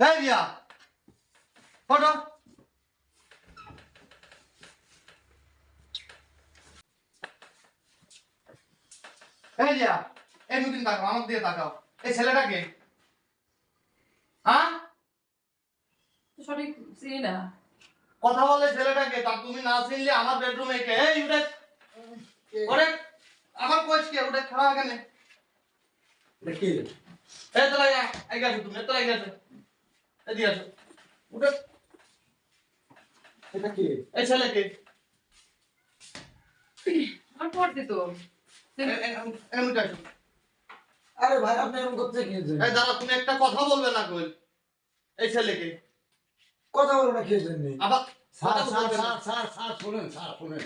এই রিয়া ফটো এই রিয়া এই মুদিন তাকাও আমার দিয়ে তাকাও। এই ছেলেটাকে? হ্যাঁ? সঠিক চিনি না। কথা বলে ছেলেটাকে তা তুমি না চিনলে আমার বেডরুমে কে? এই উঠে। ওরে আমার কোচ কে? উঠে খাওয়া কেন দেখি এই তো লাগা এই গেছো তুমি তো লাগা আসো। এটা কি? এই আমার পড়তে তো। আসো। আরে ভাই আপনি এরকম করতে কি এই দাঁড়া তুমি একটা কথা বলবে না কই এই ছেলেকে। কথা বলো না কি জন্য আবার স্যার কথা স্যার বলবে না। স্যার স্যার স্যার শুনেন স্যার শুনেন।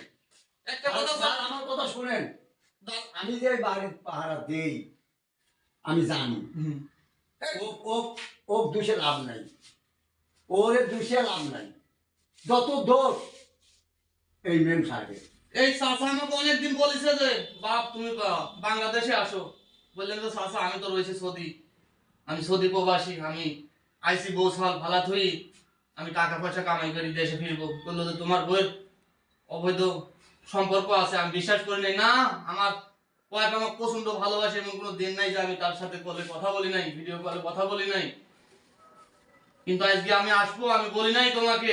একটা কথা স্যার আমার কথা শুনেন। আমি যে বাড়ির পাহারা দেই আমি জানি। হুম। ও ও দুষে লাভ নাই। ওরে দুষে লাভ নাই। যত দোষ এই মেম সাহেবের। এই চাচা আমাকে অনেকদিন বলেছে যে বাপ তুমি বাংলাদেশে আসো। বললেন চাচা আমি তো রয়েছে সৌদি। আমি সৌদি প্রবাসী আমি আইসি বউ সাল ভালা থই আমি টাকা পয়সা কামাই করি দেশে ফিরবো। বলল যে তোমার বইয়ের অবৈধ সম্পর্ক আছে আমি বিশ্বাস করি না আমার আমাকে প্রচণ্ড ভালোবাসে এমন কোনো দিন নাই যে আমি তার সাথে কলে কথা বলি নাই ভিডিও কলে কথা বলি নাই। কিন্তু আজকে আমি আসব, আমি বলি নাই তোমাকে,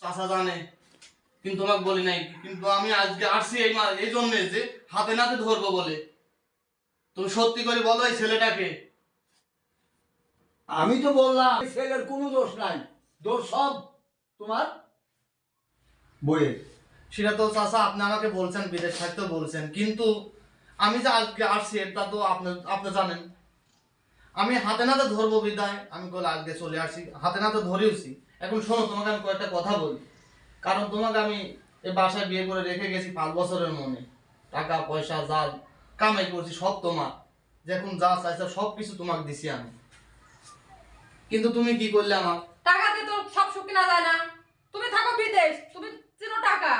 চাচা জানে, কিন্তু তোমাকে বলি নাই। কিন্তু আমি আজকে আসছি এই এই জন্যে যে হাতে নাতে ধরবো বলে। তুমি সত্যি করে বলো এই ছেলেটাকে। আমি তো বললাম ছেলের কোনো দোষ নাই। দোষ সব তোমার বইয়ের। সেটা তো চাচা আপনি আমাকে বলছেন, বিদেশ থাকতেও বলছেন। কিন্তু আমি যে আজকে আসছি এটা তো আপনি আপনি জানেন। আমি হাতে নাতে ধরবো বিদায়। আমি বলে আজকে চলে আসছি হাতে নাতে ধরেওছি। এখন শোনো তোমাকে আমি কয়েকটা কথা বলি। কারণ তোমাকে আমি এই বাসায় বিয়ে করে রেখে গেছি পাঁচ বছরের মনে। টাকা পয়সা জাল কামাই করছি সব তোমার। যখন যা চাইছে সব কিছু তোমাকে দিছি আমি। কিন্তু তুমি কি করলে আমার? টাকা দিয়ে তো সব সুখ কিনা যায় না। তুমি থাকো বিদেশ তুমি চিনো টাকা।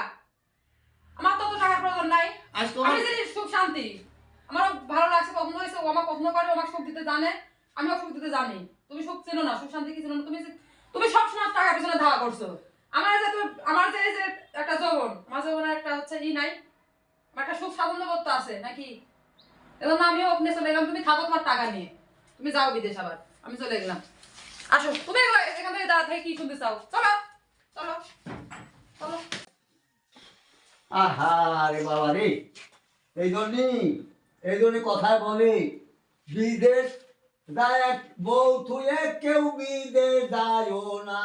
আমার তো টাকার প্রয়োজন নাই। আজ তোমার শান্তি? আমার ভালো লাগছে পছন্দ হয়েছে, ও আমার পছন্দ করে আমার সুখ দিতে জানে আমিও সুখ দিতে জানি। তুমি সুখ চেনো না, সুখ শান্তি কি চেনো না? তুমি তুমি সব সময় টাকা পিছনে ধাওয়া করছ। আমার যে তুমি আমার যে যে একটা যৌবন, আমার যৌবনের একটা হচ্ছে ই নাই, আমার একটা সুখ স্বাচ্ছন্দ্য বোধ তো আছে, নাকি? এবং আমিও ওখানে চলে গেলাম, তুমি থাকো তোমার টাকা নিয়ে। তুমি যাও বিদেশ আবার, আমি চলে গেলাম। আসো, তুমি এখান থেকে দাঁড়া থেকে কি শুনতে চাও? চলো চলো চলো। আহা রে বাবা রে। এই জন্যই, এই জন্য কথায় বলে, বিদেশ থুয়ে কেউ বিদেশ যায়ও না।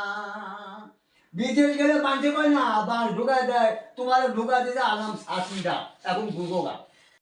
বিদেশ গেলে মানছে কয় না, আবার ঢুকায় দেয়, তোমার ঢুকা দিতে আরাম শাসিটা এখন গুগোগা